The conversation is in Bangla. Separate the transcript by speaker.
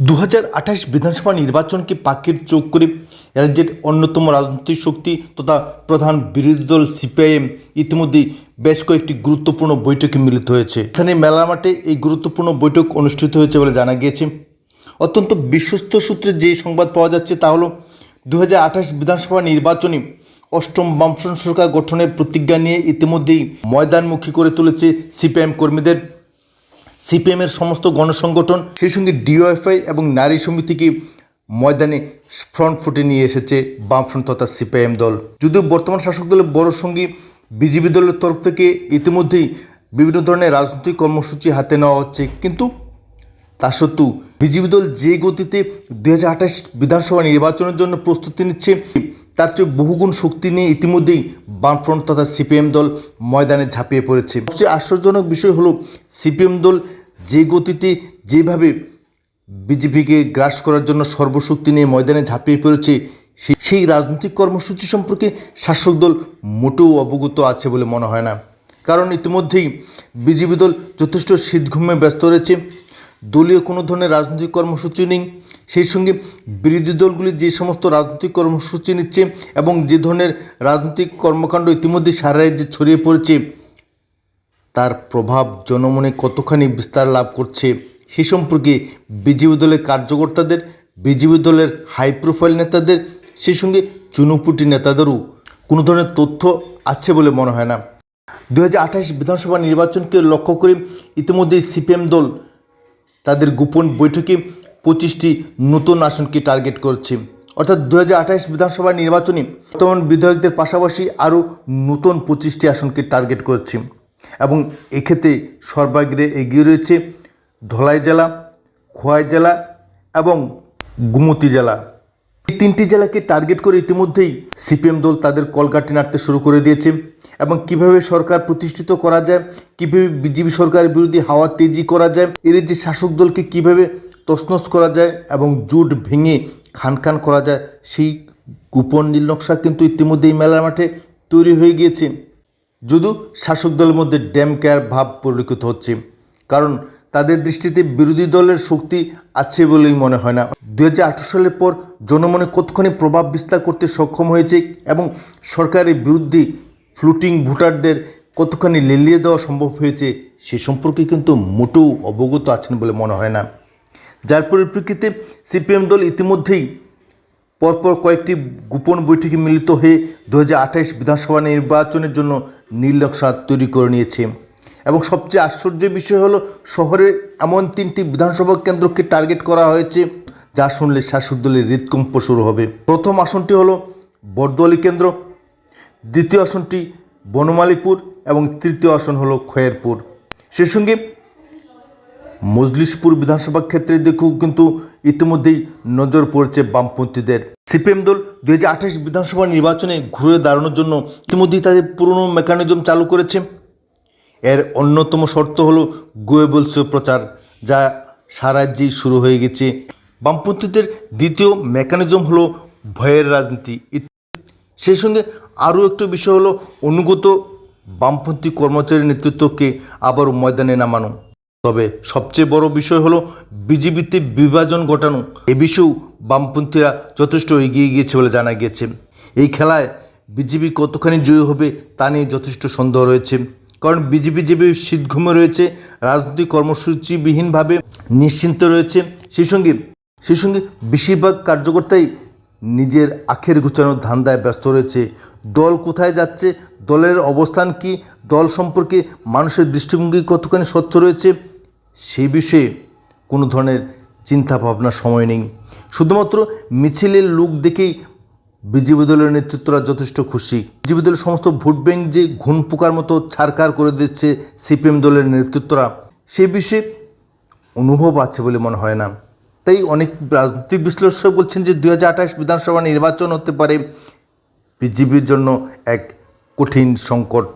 Speaker 1: দু হাজার আঠাশ বিধানসভা নির্বাচনকে পাখির চোখ করে রাজ্যের অন্যতম রাজনৈতিক শক্তি তথা প্রধান বিরোধী দল সিপিআইএম ইতিমধ্যেই বেশ কয়েকটি গুরুত্বপূর্ণ বৈঠকে মিলিত হয়েছে। এখানে মেলা মাঠে এই গুরুত্বপূর্ণ বৈঠক অনুষ্ঠিত হয়েছে বলে জানা গিয়েছে। অত্যন্ত বিশ্বস্ত সূত্রে যে সংবাদ পাওয়া যাচ্ছে তা হলো দু হাজার আঠাশ বিধানসভা নির্বাচনে অষ্টম বামফ্রন্ট সরকার গঠনের প্রতিজ্ঞা নিয়ে ইতিমধ্যেই ময়দানমুখী করে তুলেছে সিপিআইএম কর্মীদের। সিপিএমের সমস্ত গণসংগঠন, সেই সঙ্গে ডিওএফআই এবং নারী সমিতিকে ময়দানে ফ্রন্ট ফুটে নিয়ে এসেছে বামফ্রন্ট তথা সিপিআইএম দল। যদিও বর্তমান শাসক দলের বড় সঙ্গী বিজেপি দলের তরফ থেকে ইতিমধ্যেই বিভিন্ন ধরনের রাজনৈতিক কর্মসূচি হাতে নেওয়া হচ্ছে, কিন্তু তা সত্ত্বেও বিজেপি দল যে গতিতে দু হাজার আঠাশ বিধানসভা নির্বাচনের জন্য প্রস্তুতি নিচ্ছে তার চেয়ে বহুগুণ শক্তি নিয়ে ইতিমধ্যেই বামফ্রন্ট তথা সিপিএম দল ময়দানে ঝাঁপিয়ে পড়েছে। সবচেয়ে আশ্চর্যজনক বিষয় হলো, সিপিএম দল যে গতিতে যেভাবে বিজেপিকে গ্রাস করার জন্য সর্বশক্তি নিয়ে ময়দানে ঝাঁপিয়ে পড়েছে সেই রাজনৈতিক কর্মসূচি সম্পর্কে শাসক দল মোটেও অবগত আছে বলে মনে হয় না। কারণ ইতিমধ্যেই বিজেপি দল যথেষ্ট শীতঘুমে ব্যস্ত রয়েছে। দলীয় কোনো ধরনের রাজনৈতিক কর্মসূচি নেই। সেই সঙ্গে বিরোধী দলগুলি যে সমস্ত রাজনৈতিক কর্মসূচি নিচ্ছে এবং যে ধরনের রাজনৈতিক কর্মকাণ্ড ইতিমধ্যে সারা রাজ্যে ছড়িয়ে পড়েছে, তার প্রভাব জনমনে কতখানি বিস্তার লাভ করছে, সে সম্পর্কে বিজেপি দলের কার্যকর্তাদের, বিজেপি দলের হাই প্রোফাইল নেতাদের, সেই সঙ্গে চুনুপুটি নেতাদেরও কোনো ধরনের তথ্য আছে বলে মনে হয় না। দু হাজার আঠাশ বিধানসভা নির্বাচনকে লক্ষ্য করে ইতিমধ্যেই সিপিএম দল তাদের গোপন বৈঠকে পঁচিশটি নতুন আসনকে টার্গেট করছে। অর্থাৎ দু হাজার আঠাশ বিধানসভা নির্বাচনে বর্তমান বিধায়কদের পাশাপাশি আরও নতুন পঁচিশটি আসনকে টার্গেট করছে এবং এক্ষেত্রে সর্বাগ্রে এগিয়ে রয়েছে ধলাই জেলা, খোয়াই জেলা এবং গুমতি জেলা। এই তিনটি জেলাকে টার্গেট করে ইতিমধ্যেই সিপিএম দল তাদের কলকাঠি নাড়তে শুরু করে দিয়েছে। এবং কীভাবে সরকার প্রতিষ্ঠিত করা যায়, কীভাবে বিজেপি সরকারের বিরোধী হাওয়া তেজি করা যায়, এর যে শাসক দলকে কীভাবে তছনছ করা যায় এবং জোট ভেঙে খান খান করা যায়, সেই গোপন নীল নকশা কিন্তু ইতিমধ্যেই মেলার মাঠে তৈরি হয়ে গিয়েছে। যদিও শাসক দলের মধ্যে ড্যাম কেয়ার ভাব পরিলক্ষিত হচ্ছে, কারণ তাদের দৃষ্টিতে বিরোধী দলের শক্তি আছে বলেই মনে হয় না। দু হাজার আঠেরো সালের পর জনমনে কতখানি প্রভাব বিস্তার করতে সক্ষম হয়েছে এবং সরকারের বিরুদ্ধে ফ্লুটিং ভোটারদের কতখানি লেলিয়ে দেওয়া সম্ভব হয়েছে সে সম্পর্কে কিন্তু মোটেও অবগত আছেন বলে মনে হয় না। যার পরিপ্রেক্ষিতে সিপিএম দল ইতিমধ্যেই পরপর কয়েকটি গোপন বৈঠকে মিলিত হয়ে দু বিধানসভা নির্বাচনের জন্য নীল তৈরি করে নিয়েছে। এবং সবচেয়ে আশ্চর্যের বিষয় হলো, শহরের এমন তিনটি বিধানসভা কেন্দ্রকে টার্গেট করা হয়েছে, যা শুনলে শাসক দলের হৃদকম্প শুরু হবে। প্রথম আসনটি হলো বরদোয়ালি কেন্দ্র, দ্বিতীয় আসনটি বনমালীপুর এবং তৃতীয় আসন হলো খয়েরপুর। সেই সঙ্গে মজলিশপুর বিধানসভা ক্ষেত্রে দেখেও কিন্তু ইতিমধ্যেই নজর পড়েছে বামপন্থীদের। সিপিএম দল দু হাজার আঠাশ বিধানসভা নির্বাচনে ঘুরে দাঁড়ানোর জন্য ইতিমধ্যেই তাদের পুরনো মেকানিজম চালু করেছে। এর অন্যতম শর্ত হলো গোয়েবলস প্রচার যা সারাজ্যেই শুরু হয়ে গেছে। বামপন্থীদের দ্বিতীয় মেকানিজম হলো ভয়ের রাজনীতি। সেই সঙ্গে আরও একটি বিষয় হলো অনুগত বামপন্থী কর্মচারী নেতৃত্বকে আবারও ময়দানে নামানো। তবে সবচেয়ে বড় বিষয় হলো বিজেপিতে বিভাজন ঘটানো। এ বিষয়েও বামপন্থীরা যথেষ্ট এগিয়ে গিয়েছে বলে জানা গিয়েছে। এই খেলায় বিজেপি কতখানি জয়ী হবে তা নিয়ে যথেষ্ট সন্দেহ রয়েছে। কারণ বিজেপি যেভাবে শীতঘুমে রয়েছে, রাজনৈতিক কর্মসূচিবিহীনভাবে নিশ্চিন্ত রয়েছে। সেই সঙ্গে সেই সঙ্গে বেশিরভাগ কার্যকর্তাই নিজের আখের গুছানোর ধান্দায় ব্যস্ত রয়েছে। দল কোথায় যাচ্ছে, দলের অবস্থান কি, দল সম্পর্কে মানুষের দৃষ্টিভঙ্গি কতখানি স্বচ্ছ রয়েছে সেই বিষয়ে কোনো ধরনের চিন্তা ভাবনার সময় নেই। শুধুমাত্র মিছিলের লুক দেখেই বিজেপি দলের নেতৃত্বরা যথেষ্ট খুশি। বিজেপি দলের সমস্ত ভোট ব্যাংক যে ঘুণ পোকার মতো ছাড়কার করে দিচ্ছে সিপিএম দলের নেতৃত্বরা, সে বিষয়ে অনুভব আছে বলে মনে হয় না। তাই অনেক রাজনৈতিক বিশ্লেষক বলছেন যে দুই হাজার আঠাশ বিধানসভা নির্বাচন হতে পারে বিজেপির জন্য এক কঠিন সংকট।